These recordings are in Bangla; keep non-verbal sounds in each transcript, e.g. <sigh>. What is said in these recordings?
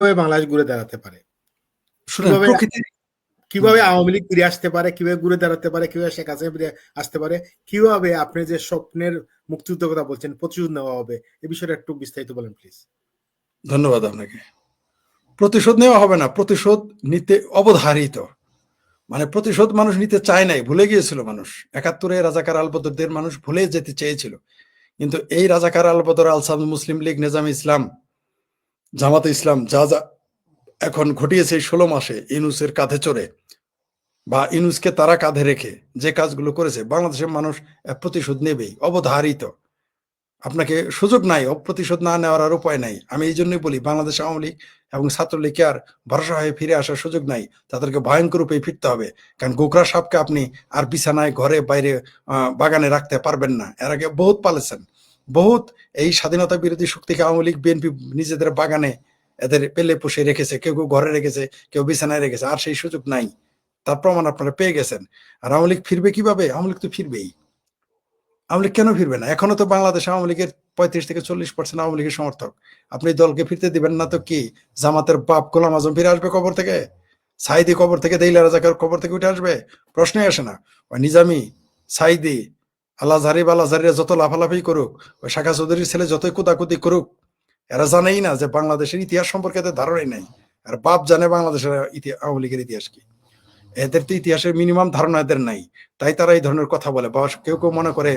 কীভাবে বাংলাদেশ ঘুরে দাঁড়াতে পারে? কিভাবে- আওয়ামী লীগ ফিরে আসতে পারে? কীভাবে ঘুরে দাঁড়াতে পারে? কীভাবে শেখ হাসিনা ফিরে আসতে পারে? কীভাবে আপনি যে স্বপ্নের মুক্তিযুদ্ধ কথা বলছেন প্রতিশোধ নেওয়া হবে? এই বিষয়টা একটু বিস্তারিত বলেন প্লিজ ধন্যবাদ আপনাকে। প্রতিশোধ নেওয়া হবে না প্রতিশোধ নিতে অবধারিত। মানে প্রতিশোধ মানুষ নিতে চায় নাই ভুলে গিয়েছিল মানুষ। একাত্তরে রাজাকার আলবদরদের মানুষ ভুলে যেতে চেয়েছিল। কিন্তু এই রাজাকার আলবদর আলসাম মুসলিম লীগ নিজাম ইসলাম জামাতে ইসলাম যা যা এখন ঘটিয়েছে ষোলো মাসে ইনুসের কাঁধে চড়ে বা ইনুসকে তারা কাঁধে রেখে যে কাজগুলো করেছে, বাংলাদেশের মানুষ প্রতিশোধ নেবেই, অবধারিত। আপনাকে সুযোগ নাই প্রতিশোধ না নেওয়ার আর উপায় নাই। আমি এই জন্যই বলি, বাংলাদেশ আওয়ামী লীগ এবং ছাত্রলীগকে আর ভরসা হয়ে ফিরে আসার সুযোগ নাই? তাদেরকে ভয়ঙ্কর রূপে ফিরতে হবে। কারণ গোকরা সাপকে আপনি আর বিছানায় ঘরে বাইরে বাগানে রাখতে পারবেন না। এর আগে বহুত পালেছেন বহুত এই স্বাধীনতা বিরোধী শক্তিকে আওয়ামী লীগ, বিএনপি নিজেদের বাগানে এদের পেলে পুষে রেখেছে, কেউ কেউ ঘরে রেখেছে, কেউ বিছানায় রেখেছে, আর সেই সুযোগ নাই। তার প্রমাণ আপনারা পেয়ে গেছেন। আর আওয়ামী লীগ ফিরবে কীভাবে? আওয়ামী লীগ তো ফিরবেই। আওয়ামী লীগ কেন ফিরবে না? এখনও তো বাংলাদেশ আওয়ামী লীগের পঁয়ত্রিশ থেকে চল্লিশ পার্সেন্ট আওয়ামী লীগের সমর্থক। আপনি দলকে ফিরতে দিবেন না তো কি? জামাতের বাপ গোলাম আজম ফিরে আসবে কবর থেকে? সাইদি কবর থেকে, দেইলা রাজাকার কবর থেকে উঠে আসবে? প্রশ্নই আসে না। ওই নিজামি সাইদি আল্লাহ জারিব আল্লাহ যত লাফালাফি করুক ওই শাখা চৌধুরীর ছেলে যতই কুদাকুদি করুক এরা জানেই না যে বাংলাদেশের ইতিহাস সম্পর্কে এদের ধারণাই নাই। আর বাপ জানে বাংলাদেশের আওয়ামী লীগের ইতিহাস কি। এদের তো ইতিহাসের মিনিমাম ধারণা এদের নাই। তাই তারা এই ধরনের কথা বলে। বা কেউ কেউ মনে করে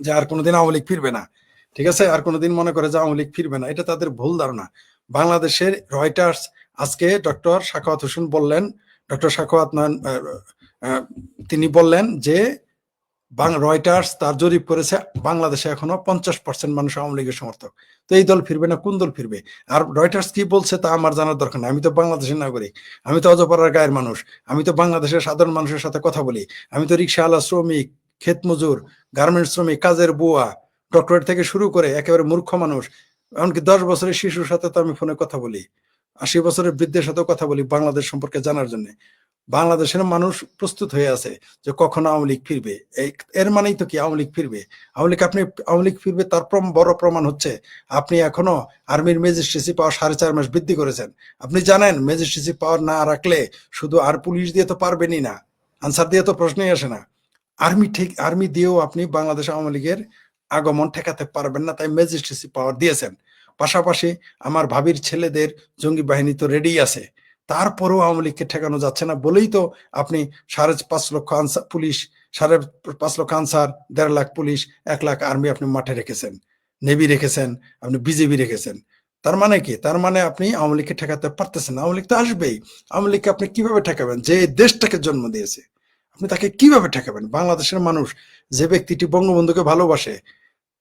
যে আর কোনোদিন আওয়ামী লীগ ফিরবে না। ঠিক আছে? আর কোনোদিন মনে করে যে আওয়ামী লীগ ফিরবে না। এটা তাদের ভুল ধারণা। বাংলাদেশের রয়টার্স আজকে ডক্টর শাখাওয়াত হোসেন বললেন ডক্টর আহ, তিনি বললেন যে রয়টার্স তার জরিপ করেছে, বাংলাদেশে এখনও পঞ্চাশ পার্সেন্ট মানুষ আওয়ামী লীগের সমর্থক। তো এই দল ফিরবে না কোন দল ফিরবে? আর রয়টার্স কি বলছে তা আমার জানার দরকার আমি তো বাংলাদেশের নাগরিক, আমি তো অজপাড়ার গায়ের মানুষ, আমি তো বাংলাদেশের সাধারণ মানুষের সাথে কথা বলি, আমি তো রিক্সাওয়ালা শ্রমিক, ক্ষেত মজুর গার্মেন্টস শ্রমিক, কাজের বুয়া ডক্টরেট থেকে শুরু করে একেবারে মূর্খ মানুষ, এমনকি দশ বছরের শিশুর সাথে তো আমি ফোনে কথা বলি, আশি বছরের বৃদ্ধের সাথেও কথা বলি বাংলাদেশ সম্পর্কে জানার জন্য। বাংলাদেশের মানুষ প্রস্তুত হয়ে আছে যে কখন আওয়ামী লীগ ফিরবে। এর মানেই তো কি আওয়ামী লীগ ফিরবে? আওয়ামী লীগ আপনি, আওয়ামী লীগ ফিরবে তার বড় প্রমাণ হচ্ছে আপনি এখনও আর্মির ম্যাজিস্ট্রেসি পাওয়ার সাড়ে চার মাস বৃদ্ধি করেছেন। আপনি জানেন ম্যাজিস্ট্রেসি পাওয়ার না রাখলে শুধু আর পুলিশ দিয়ে তো পারবেনই না। আনসার দিয়ে তো প্রশ্নই আসে না। আর্মি ঠিক, আর্মি দিয়েও আপনি বাংলাদেশ আওয়ামী লীগের আগমন ঠেকাতে পারবেন না, তাই ম্যাজিস্ট্রেসি পাওয়ার দিয়েছেন। পাশাপাশি আমার ভাবির ছেলেদের জঙ্গি বাহিনী তো রেডি আছে। তারপরেও আওয়ামী লীগকে ঠেকানো যাচ্ছে না বলেই তো আপনি সাড়ে পাঁচ লক্ষ আনসার পুলিশ, সাড়ে পাঁচ লক্ষ আনসার, দেড় লাখ পুলিশ, এক লাখ আর্মি আপনি মাঠে রেখেছেন, নেভি রেখেছেন, আপনি বিজেপি রেখেছেন। তার মানে কি? তার মানে আপনি আওয়ামী লীগকে ঠেকাতে পারতেছেন। আওয়ামী লীগ তো আসবেই। আওয়ামী লীগকে আপনি কীভাবে ঠেকাবেন? যে দেশটাকে জন্ম দিয়েছে। আপনি তাকে কীভাবে ঠেকাবেন? বাংলাদেশের মানুষ যে ব্যক্তিটি বঙ্গবন্ধুকে ভালোবাসে,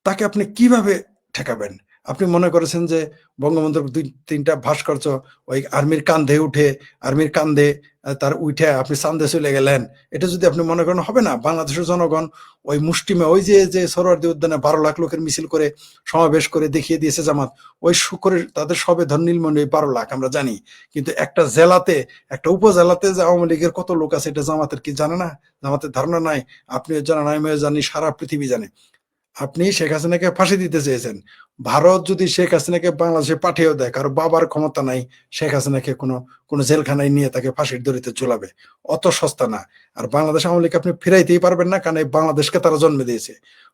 তাকে আপনি কীভাবে ঠেকাবেন? আপনি মনে করেছেন যে বঙ্গবন্ধুর দুই, তিনটা ভাস্কর্য ওই আর্মির কান্ধে উঠে, আর্মির কান্ধে তার উঠে আপনি চান্দে চলে গেলেন। এটা যদি আপনি মনে করেন, হবে না। বাংলাদেশের জনগণ ওই মুষ্টিমে, ওই যে যে সরোয়ার্দী উদ্যানে বারো লাখ লোকের মিছিল করে সমাবেশ করে দেখিয়ে দিয়েছে জামাত, ওই শুকরের তাদের সবে ধর নীলমণি বারো লাখ, আমরা জানি। কিন্তু একটা জেলাতে, একটা উপজেলাতে যে আওয়ামী লীগের কত লোক আছে, এটা জামাতের কি জানে না? জামাতের ধারণা নাই। আপনিও জানেন, আমিও জানি, সারা পৃথিবী জানে। আপনি শেখ হাসিনাকে ফাঁসি দিতে চেয়েছেন। ভারত যদি শেখ হাসিনাকে বাংলাদেশে পাঠিয়েও দেয়, কারও বাবার ক্ষমতা নাই, শেখ হাসিনাকে কোনো কোনো জেলখানায় নিয়ে তাকে ফাঁসির দড়িতে ঝুলাবে। অত সস্তা না। আর বাংলাদেশ আওয়ামী আপনি ফিরাইতেই পারবেন না, কারণ এই বাংলাদেশকে তারা জন্ম দিয়েছে।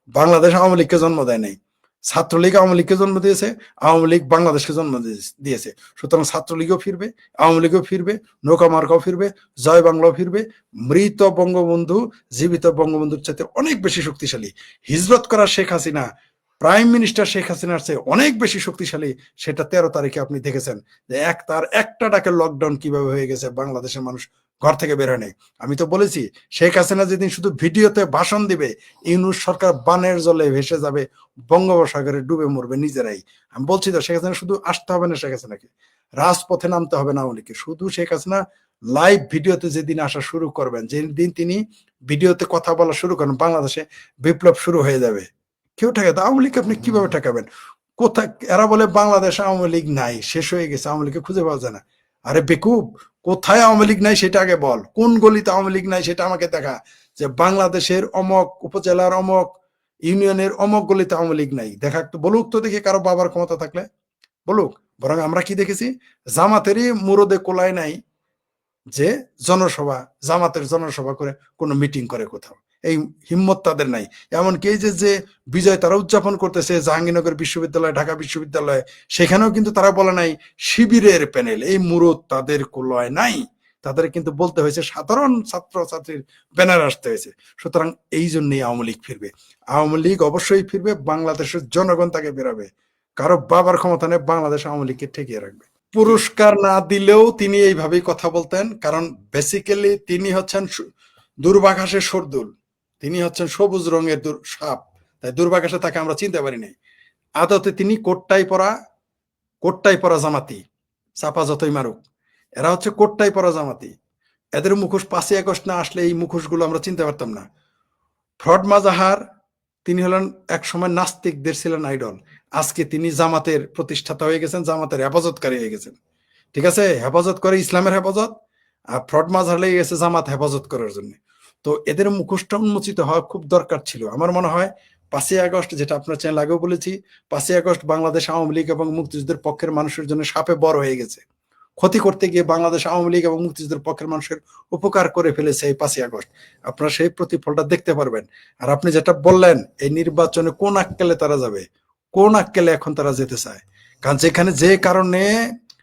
বাংলাদেশ আওয়ামী লীগকে জন্ম দেয় নাই। ছাত্রলীগ আওয়ামী লীগকে জন্ম দিয়েছে, আওয়ামী লীগ বাংলাদেশকে জন্ম দিয়েছে- সুতরাং ছাত্রলীগও ফিরবে, আওয়ামী লীগও ফিরবে, নৌকা মার্কাও ফিরবে, জয় বাংলাও ফিরবে। মৃত বঙ্গবন্ধু, জীবিত বঙ্গবন্ধুর চাইতে অনেক বেশি শক্তিশালী। হিজরত করা শেখ হাসিনা, প্রাইম মিনিস্টার শেখ হাসিনার চেয়ে অনেক বেশি শক্তিশালী, সেটা তেরো তারিখে আপনি দেখেছেন যে এক তার একটা ডাকে লকডাউন কীভাবে হয়ে গেছে, বাংলাদেশের মানুষ ঘর থেকে বের হয় নাই। আমি তো বলেছি, শেখ হাসিনা যেদিন শুধু ভিডিওতে ভাষণ দিবে, ইউনুস সরকার বানের জলে ভেসে যাবে, বঙ্গোপসাগরে ডুবে মরবে নিজেরাই। আমি বলছি তো, শেখ হাসিনা শুধু আসতে হবে না শেখ হাসিনাকে? রাজপথে নামতে হবে না আমাদেরকে শুধু শেখ হাসিনা লাইভ ভিডিওতে যেদিন আসা শুরু করবেন, যেদিন তিনি ভিডিওতে কথা বলা শুরু করেন, বাংলাদেশে বিপ্লব শুরু হয়ে যাবে। কেউ ঠেকাতে আওয়ামী লীগ আপনি কীভাবে ঠেকাবেন? কোথায়, এরা বলে বাংলাদেশ আওয়ামী লীগ নাই, শেষ হয়ে গেছে, আওয়ামী লীগকে খুঁজে পাওয়া যায় না। আরে বেকুব, কোথায় আওয়ামী লীগ নাই সেটা আগে বল। কোন গলিতে আওয়ামী লীগ নাই সেটা আমাকে দেখা। যে বাংলাদেশের অমক, উপজেলার অমক, ইউনিয়নের অমক গলিতে আওয়ামী লীগ নাই। দেখা একটু বলুক তো দেখি কারও বাবার ক্ষমতা থাকলে। বলুক, বরং আমরা কি দেখেছি? জামাতেরই মুরদে কোলায় নাই। যে জনসভা, জামাতের জনসভা করে কোনো মিটিং করে কোথাও। এই হিম্মত তাদের নাই। এমনকি এই যে যে বিজয় তারা উদযাপন করতেছে জাহাঙ্গীরনগর বিশ্ববিদ্যালয়, ঢাকা বিশ্ববিদ্যালয়, সেখানেও কিন্তু তারা বলে নাই শিবিরের প্যানেল। এই মুরদ তাদের কোলায় নাই। তাদের কিন্তু বলতে হয়েছে, সাধারণ ছাত্র ছাত্রীর ব্যানার আসতে হয়েছে। সুতরাং এই জন্যই আওয়ামী লীগ ফিরবে। আওয়ামী লীগ অবশ্যই ফিরবে, বাংলাদেশের জনগণ তাকে বেরাবে। কারও বাবার ক্ষমতা নেই, বাংলাদেশ আওয়ামী লীগকে ঠেকিয়ে রাখবে। পুরস্কার না দিলেও তিনি এইভাবেই কথা বলতেন, কারণ বেসিক্যালি তিনি হচ্ছেন দুর্বাঘাসের সর্দুল। তিনি হচ্ছেন সবুজ রঙের সাপ। তাই দুর্বাঘাসে তাকে আমরা চিনতে পারি নাই। আদতে তিনি কোটটাই পরা কোটটাই পরা জামাতি, চাপা যতই মারুক। এরা হচ্ছে কোটটাই পরা জামাতি। এদের মুখোশ পাঁচই আগস্ট না আসলে এই মুখোশগুলো আমরা চিনতে পারতাম না। ফ্রড মাজাহার তিনি হলেন এক সময় নাস্তিকদের ছিলেন আইডল। আজকে তিনি জামাতের প্রতিষ্ঠাতা হয়ে গেছেন, জামাতের হেফাজতকারী হয়ে গেছেন। ঠিক আছে? হেফাজত করে ইসলামের হেফাজত আর ফ্রড মাজার লেগে গেছে জামাত হেফাজত করার জন্য। তো এদের মুখোশটা উন্মোচিত হওয়া খুব দরকার ছিল। আমার মনে হয় পাঁচই আগস্ট, যেটা আপনার চ্যানেল আগেও বলেছি, পাঁচই আগস্ট বাংলাদেশ আওয়ামী লীগ এবং মুক্তিযুদ্ধের পক্ষের মানুষের জন্য সাপে বড় হয়ে গেছে। ক্ষতি করতে গিয়ে বাংলাদেশ আওয়ামী লীগ এবং মুক্তিযুদ্ধের পক্ষের মানুষের উপকার করে ফেলেছে এই পাঁচই আগস্ট। আপনারা সেই প্রতিফলটা দেখতে পারবেন। আর আপনি যেটা বললেন, এই নির্বাচনে কোন আক্কেলে তারা যাবে? কোন আক্কেলে এখন তারা যেতে চায়? কারণ যেখানে যে কারণে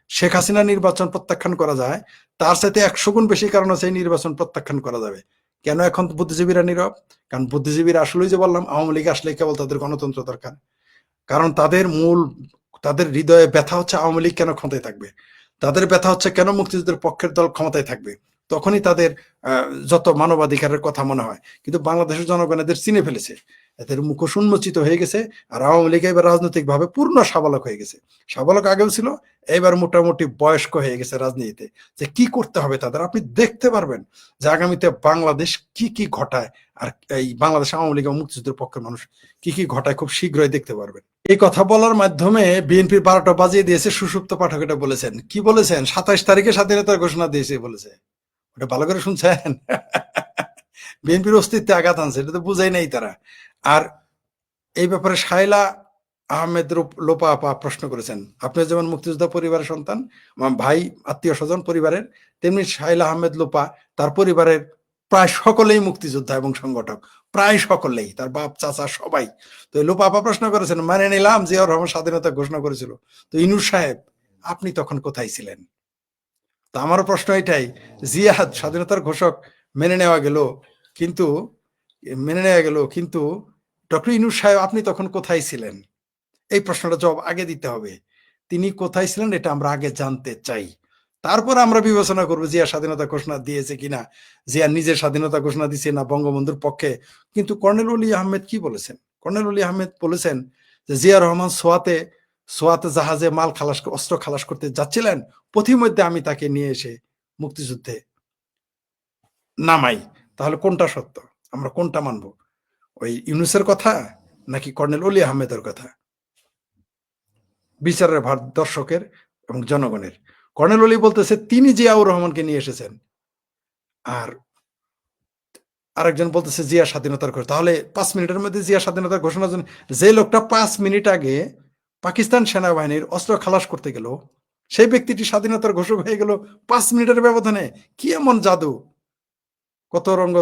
শেখ হাসিনা নির্বাচন প্রত্যাখ্যান করা যায়, তার সাথে একশো গুণ বেশি কারণ আছে এই নির্বাচন প্রত্যাখ্যান করা যাবে। কেন এখন বুদ্ধিজীবীরা নীরব? কারণ বুদ্ধিজীবীরা আসলেই যে বললাম, আওয়ামী লীগ আসলে কেবল তাদের গণতন্ত্র দরকার। কারণ তাদের মূল, তাদের হৃদয়ে ব্যথা হচ্ছে আওয়ামী লীগ কেন ক্ষমতায় থাকবে? তাদের ব্যথা হচ্ছে কেন মুক্তিযুদ্ধের পক্ষের দল ক্ষমতায় থাকবে? তখনই তাদের যত মানবাধিকারের কথা মনে হয়। কিন্তু বাংলাদেশের জনগণ এদের চিনে ফেলেছে। এদের মুখোশ উন্মোচিত হয়ে গেছে আর আওয়ামী লীগ এবার রাজনৈতিক ভাবে পূর্ণ সাবালক হয়ে গেছে। সাবালক আগেও ছিল, এবার মোটামুটি বয়স্ক হয়ে গেছে রাজনীতিতে। যে কি করতে হবে তাদের আপনি দেখতে পারবেন যে আগামীতে বাংলাদেশ কি কি ঘটায় আর এই বাংলাদেশ আওয়ামী লীগ মুক্তিযুদ্ধের পক্ষের মানুষ কি কি ঘটায় খুব শীঘ্রই দেখতে পারবেন। এই কথা বলার মাধ্যমে বিএনপির বারোটা বাজিয়ে দিয়েছে সুসুপ্ত পাঠক এটা বলেছেন। কি বলেছেন? সাতাইশ তারিখে স্বাধীনতার ঘোষণা দিয়েছে বলেছে। ওটা ভালো করে শুনছেন? <laughs> বিএনপির অস্তিত্বে আঘাত আনছে, এটা তো বুঝাই নাই তারা। আর এই ব্যাপারে শাইলা আহমেদ লোপা আপা প্রশ্ন করেছেন। আপনি যেমন মুক্তিযোদ্ধা পরিবারের সন্তান ভাই, আত্মীয় স্বজন পরিবারের, তেমনি শাইলা আহমেদ লোপা তার পরিবারের প্রায় সকলেই মুক্তিযোদ্ধা এবং সংগঠক। প্রায় সকলেই, তার বাপ, চাচা, সবাই। তো লোপা আপা প্রশ্ন করেছেন মানে নিলাম, জিয়াউর রহমান স্বাধীনতা ঘোষণা করেছিল। তো ইনুর সাহেব, আপনি তখন কোথায় ছিলেন? তো আমারও প্রশ্ন এটাই জিয়াদ স্বাধীনতার ঘোষক মেনে নেওয়া গেল, কিন্তু, মেনে নেওয়া গেল, কিন্তু ডক্টর ইনুর সাহেব, আপনি তখন কোথায় ছিলেন? এই প্রশ্নটা জবাব আগে দিতে হবে। তিনি কোথায় ছিলেন এটা আমরা আগে জানতে চাই। তারপর আমরা বিবেচনা করব জিয়া স্বাধীনতা ঘোষণা দিয়েছে কিনা, জিয়া নিজের স্বাধীনতা ঘোষণা দিয়েছে না বঙ্গবন্ধুর পক্ষে। কিন্তু কর্নেল অলি আহমেদ কি বলেছেন? কর্নেল অলি আহমেদ বলেছেন যে জিয়া রহমান সোয়াতে সোয়াতে জাহাজে মাল খালাস, অস্ত্র খালাস করতে যাচ্ছিলেন, পথিমধ্যে আমি তাকে নিয়ে এসে মুক্তিযুদ্ধে নামাই। তাহলে কোনটা সত্য? আমরা কোনটা মানবো? ওই ইউনুসের কথা নাকি কর্নেল অলি আহমেদের কথা? বিচারের ভার দর্শকের এবং জনগণের। কর্নেল অলি বলতেছে, তিনি জিয়াউর রহমানকে নিয়ে এসেছেন। আর আরেকজন বলতেছে, জিয়া স্বাধীনতার ঘোষণা তাহলে পাঁচ মিনিটের মধ্যে জিয়া স্বাধীনতার ঘোষণার জন্য যে লোকটা পাঁচ মিনিট আগে পাকিস্তান সেনাবাহিনীর অস্ত্র খালাস করতে গেল, সেই ব্যক্তিটি স্বাধীনতার ঘোষক হয়ে গেল পাঁচ মিনিটের ব্যবধানে। কি এমন জাদু! কত রঙ্গ